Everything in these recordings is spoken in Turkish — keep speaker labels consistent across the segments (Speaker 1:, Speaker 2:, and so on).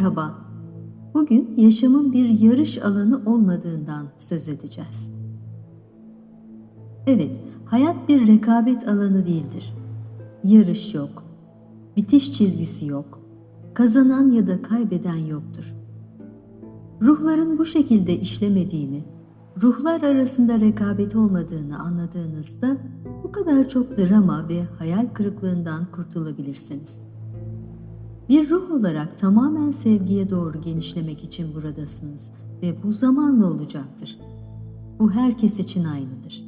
Speaker 1: Merhaba. Bugün yaşamın bir yarış alanı olmadığından söz edeceğiz. Evet, hayat bir rekabet alanı değildir. Yarış yok. Bitiş çizgisi yok. Kazanan ya da kaybeden yoktur. Ruhların bu şekilde işlemediğini, ruhlar arasında rekabet olmadığını anladığınızda bu kadar çok drama ve hayal kırıklığından kurtulabilirsiniz. Bir ruh olarak tamamen sevgiye doğru genişlemek için buradasınız ve bu zamanla olacaktır. Bu herkes için aynıdır.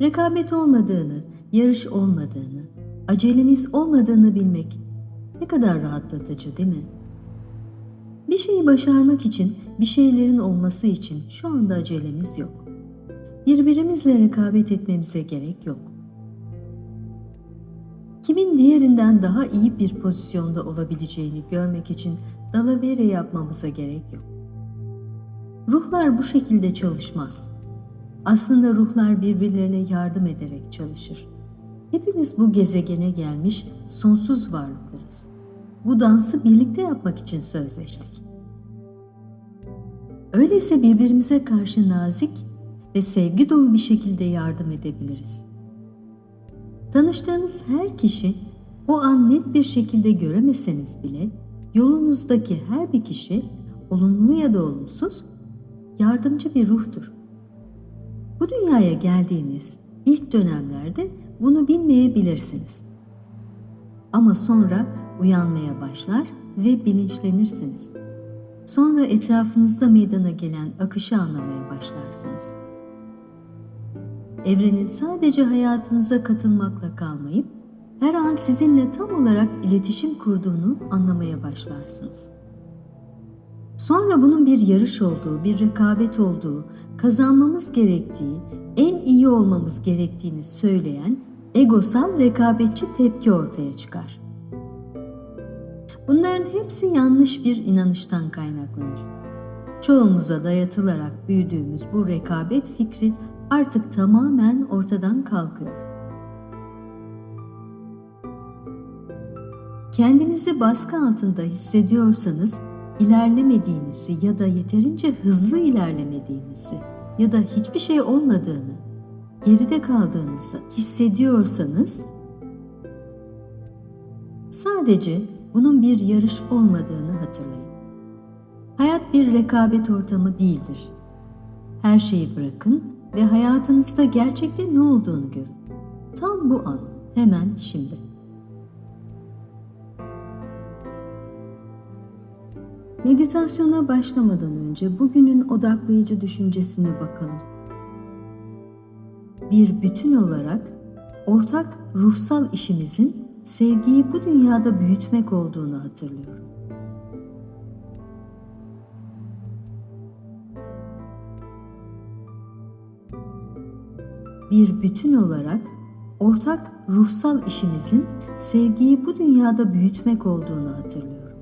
Speaker 1: Rekabet olmadığını, yarış olmadığını, acelemiz olmadığını bilmek ne kadar rahatlatıcı değil mi? Bir şeyi başarmak için, bir şeylerin olması için şu anda acelemiz yok. Birbirimizle rekabet etmemize gerek yok. Kimin diğerinden daha iyi bir pozisyonda olabileceğini görmek için dalavere yapmamıza gerek yok. Ruhlar bu şekilde çalışmaz. Aslında ruhlar birbirlerine yardım ederek çalışır. Hepimiz bu gezegene gelmiş sonsuz varlıklarız. Bu dansı birlikte yapmak için sözleştik. Öyleyse birbirimize karşı nazik ve sevgi dolu bir şekilde yardım edebiliriz. Tanıştığınız her kişi o an net bir şekilde göremeseniz bile yolunuzdaki her bir kişi olumlu ya da olumsuz yardımcı bir ruhtur. Bu dünyaya geldiğiniz ilk dönemlerde bunu bilmeyebilirsiniz. Ama sonra uyanmaya başlar ve bilinçlenirsiniz. Sonra etrafınızda meydana gelen akışı anlamaya başlarsınız. Evrenin sadece hayatınıza katılmakla kalmayıp her an sizinle tam olarak iletişim kurduğunu anlamaya başlarsınız. Sonra bunun bir yarış olduğu, bir rekabet olduğu, kazanmamız gerektiği, en iyi olmamız gerektiğini söyleyen egosal rekabetçi tepki ortaya çıkar. Bunların hepsi yanlış bir inanıştan kaynaklanır. Çoğumuza dayatılarak büyüdüğümüz bu rekabet fikri artık tamamen ortadan kalkıyor. Kendinizi baskı altında hissediyorsanız ilerlemediğinizi ya da yeterince hızlı ilerlemediğinizi ya da hiçbir şey olmadığını, geride kaldığınızı hissediyorsanız sadece bunun bir yarış olmadığını hatırlayın. Hayat bir rekabet ortamı değildir. Her şeyi bırakın ve hayatınızda gerçekte ne olduğunu görün. Tam bu an, hemen şimdi. Meditasyona başlamadan önce bugünün odaklayıcı düşüncesine bakalım. Bir bütün olarak ortak ruhsal işimizin sevgiyi bu dünyada büyütmek olduğunu hatırlıyorum. Bir bütün olarak ortak ruhsal işimizin sevgiyi bu dünyada büyütmek olduğunu hatırlıyorum.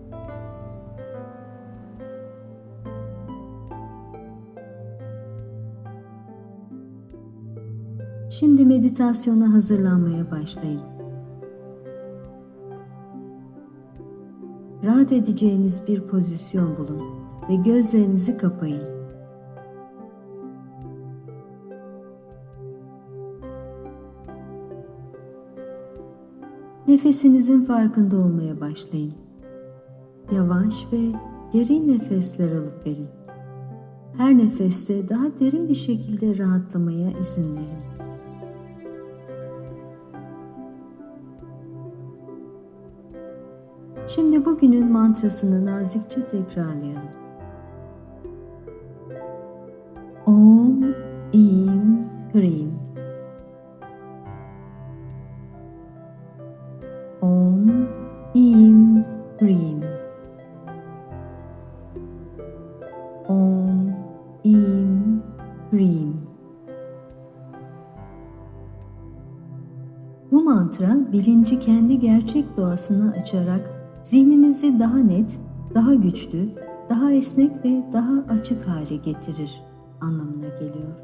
Speaker 1: Şimdi meditasyona hazırlanmaya başlayın. Rahat edeceğiniz bir pozisyon bulun ve gözlerinizi kapayın. Nefesinizin farkında olmaya başlayın. Yavaş ve derin nefesler alıp verin. Her nefeste daha derin bir şekilde rahatlamaya izin verin. Şimdi bugünün mantrasını nazikçe tekrarlayalım. Om bilinci kendi gerçek doğasını açarak zihninizi daha net, daha güçlü, daha esnek ve daha açık hale getirir anlamına geliyor.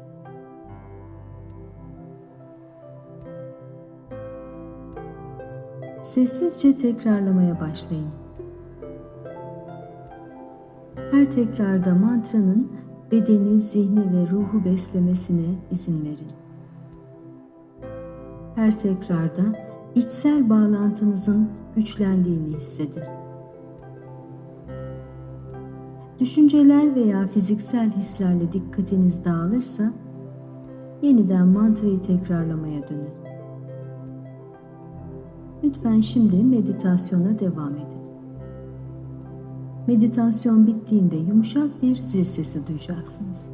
Speaker 1: Sessizce tekrarlamaya başlayın. Her tekrarda mantranın bedeni, zihni ve ruhu beslemesine izin verin. Her tekrarda içsel bağlantınızın güçlendiğini hissedin. Düşünceler veya fiziksel hislerle dikkatiniz dağılırsa yeniden mantrayı tekrarlamaya dönün. Lütfen şimdi meditasyona devam edin. Meditasyon bittiğinde yumuşak bir zil sesi duyacaksınız.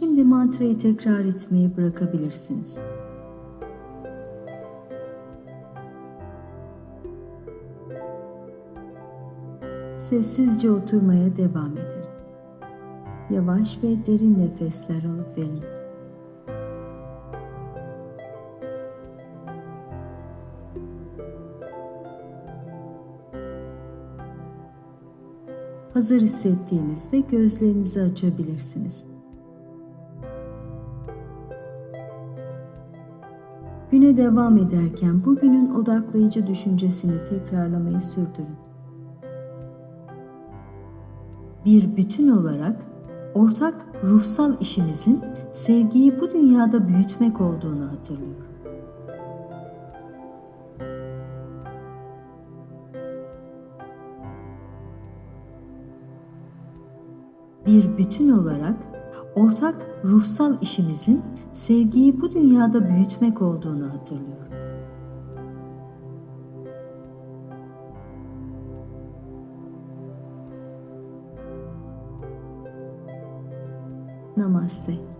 Speaker 1: Şimdi mantrayı tekrar etmeyi bırakabilirsiniz. Sessizce oturmaya devam edin. Yavaş ve derin nefesler alıp verin. Hazır hissettiğinizde gözlerinizi açabilirsiniz. Güne devam ederken bugünün odaklayıcı düşüncesini tekrarlamayı sürdürün. Bir bütün olarak ortak ruhsal işimizin sevgiyi bu dünyada büyütmek olduğunu hatırlıyorum. bir bütün olarak ortak ruhsal işimizin sevgiyi bu dünyada büyütmek olduğunu hatırlıyorum. Namaste.